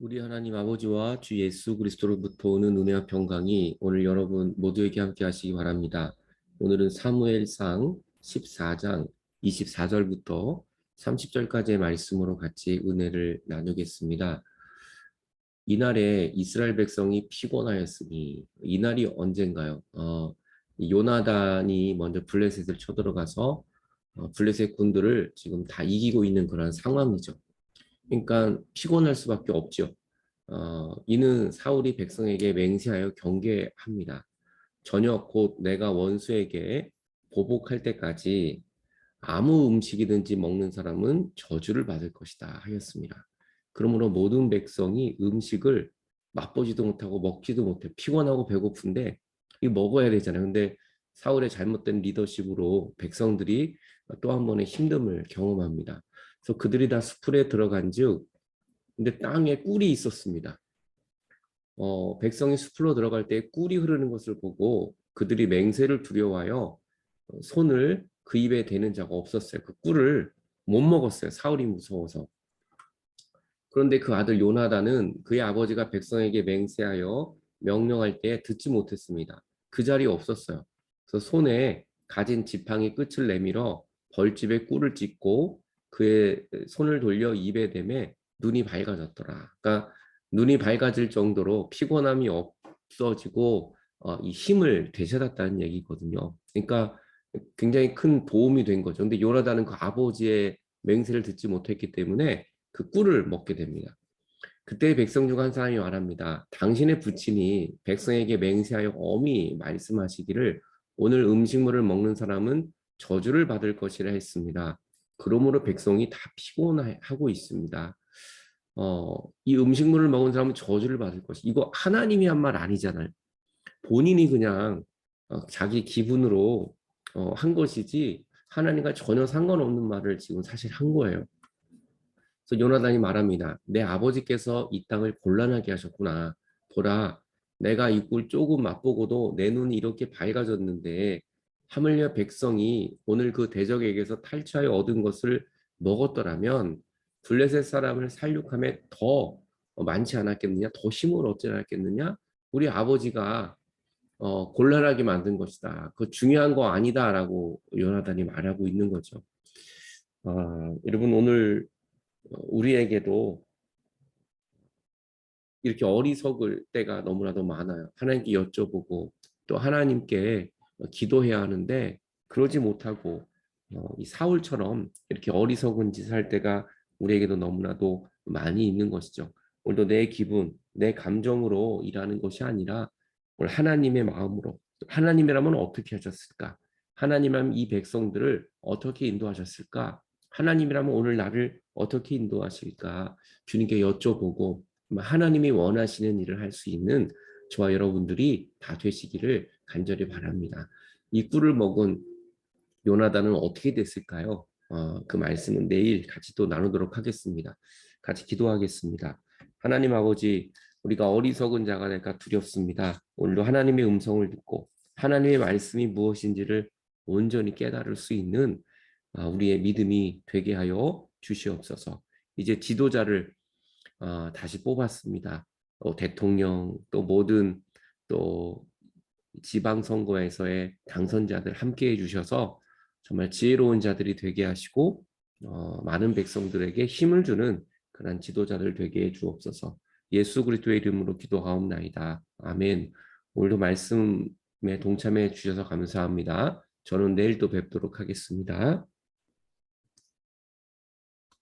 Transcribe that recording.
우리 하나님 아버지와 주 예수 그리스도로부터 오는 은혜와 평강이 오늘 여러분 모두에게 함께 하시기 바랍니다. 오늘은 사무엘상 14장 24절부터 30절까지의 말씀으로 같이 은혜를 나누겠습니다. 이날에 이스라엘 백성이 피곤하였으니 이날이 언젠가요? 어, 요나단이 먼저 블레셋을 쳐들어가서 어, 블레셋 군들을 지금 다 이기고 있는 그런 상황이죠. 그러니까 피곤할 수밖에 없죠. 어, 이는 사울이 백성에게 맹세하여 경계합니다. 저녁 곧 내가 원수에게 보복할 때까지 아무 음식이든지 먹는 사람은 저주를 받을 것이다 하였습니다. 그러므로 모든 백성이 음식을 맛보지도 못하고 먹지도 못해 피곤하고 배고픈데 이 먹어야 되잖아요. 근데 사울의 잘못된 리더십으로 백성들이 또 한 번의 힘듦을 경험합니다. 그래서 그들이 다 수풀에 들어간즉 근데 땅에 꿀이 있었습니다. 어, 백성이 숲으로 들어갈 때 꿀이 흐르는 것을 보고 그들이 맹세를 두려워하여 손을 그 입에 대는 자가 없었어요. 그 꿀을 못 먹었어요. 사울이 무서워서. 그런데 그 아들 요나단은 그의 아버지가 백성에게 맹세하여 명령할 때 듣지 못했습니다. 그 자리에 없었어요. 그래서 손에 가진 지팡이 끝을 내밀어 벌집에 꿀을 찢고 그의 손을 돌려 입에 대매 눈이 밝아졌더라. 그러니까 눈이 밝아질 정도로 피곤함이 없어지고 어, 이 힘을 되찾았다는 얘기거든요. 그러니까 굉장히 큰 도움이 된 거죠. 근데 요나단은 그 아버지의 맹세를 듣지 못했기 때문에 그 꿀을 먹게 됩니다. 그때 백성 중 한 사람이 말합니다. 당신의 부친이 백성에게 맹세하여 엄히 말씀하시기를 오늘 음식물을 먹는 사람은 저주를 받을 것이라 했습니다. 그러므로 백성이 다 피곤하고 있습니다. 어, 이 음식물을 먹은 사람은 저주를 받을 것이. 이거 하나님이 한 말 아니잖아요. 본인이 그냥 어, 자기 기분으로 어, 한 것이지 하나님과 전혀 상관없는 말을 지금 사실 한 거예요. 그래서 요나단이 말합니다. 내 아버지께서 이 땅을 곤란하게 하셨구나. 보라, 내가 이 꿀 조금 맛보고도 내 눈이 이렇게 밝아졌는데 하물며 백성이 오늘 그 대적에게서 탈취하여 얻은 것을 먹었더라면 블레셋 사람을 살육함에 더 많지 않았겠느냐, 더 힘을 얻지 않았겠느냐? 우리 아버지가 어, 곤란하게 만든 것이다. 그 중요한 거 아니다 라고 요나단이 말하고 있는 거죠. 아, 여러분 오늘 우리에게도 이렇게 어리석을 때가 너무나도 많아요. 하나님께 여쭤보고 또 하나님께 기도해야 하는데 그러지 못하고 어, 이 사울처럼 이렇게 어리석은 짓을 할 때가 우리에게도 너무나도 많이 있는 것이죠. 오늘도 내 기분, 내 감정으로 일하는 것이 아니라 오늘 하나님의 마음으로 하나님이라면 어떻게 하셨을까? 하나님이라면 이 백성들을 어떻게 인도하셨을까? 하나님이라면 오늘 나를 어떻게 인도하실까? 주님께 여쭤보고 하나님이 원하시는 일을 할 수 있는 저와 여러분들이 다 되시기를 간절히 바랍니다. 이 꿀을 먹은 요나단은 어떻게 됐을까요? 어, 그 말씀은 내일 같이 또 나누도록 하겠습니다. 같이 기도하겠습니다. 하나님 아버지, 우리가 어리석은 자가 될까 두렵습니다. 오늘도 하나님의 음성을 듣고 하나님의 말씀이 무엇인지를 온전히 깨달을 수 있는 아, 우리의 믿음이 되게 하여 주시옵소서. 이제 지도자를 어, 다시 뽑았습니다. 어, 대통령 또 모든 또 지방선거에서의 당선자들 함께 해주셔서 정말 지혜로운 자들이 되게 하시고 어, 많은 백성들에게 힘을 주는 그런 지도자들 되게 해 주옵소서. 예수 그리스도의 이름으로 기도하옵나이다. 아멘. 오늘도 말씀에 동참해 주셔서 감사합니다. 저는 내일 또 뵙도록 하겠습니다.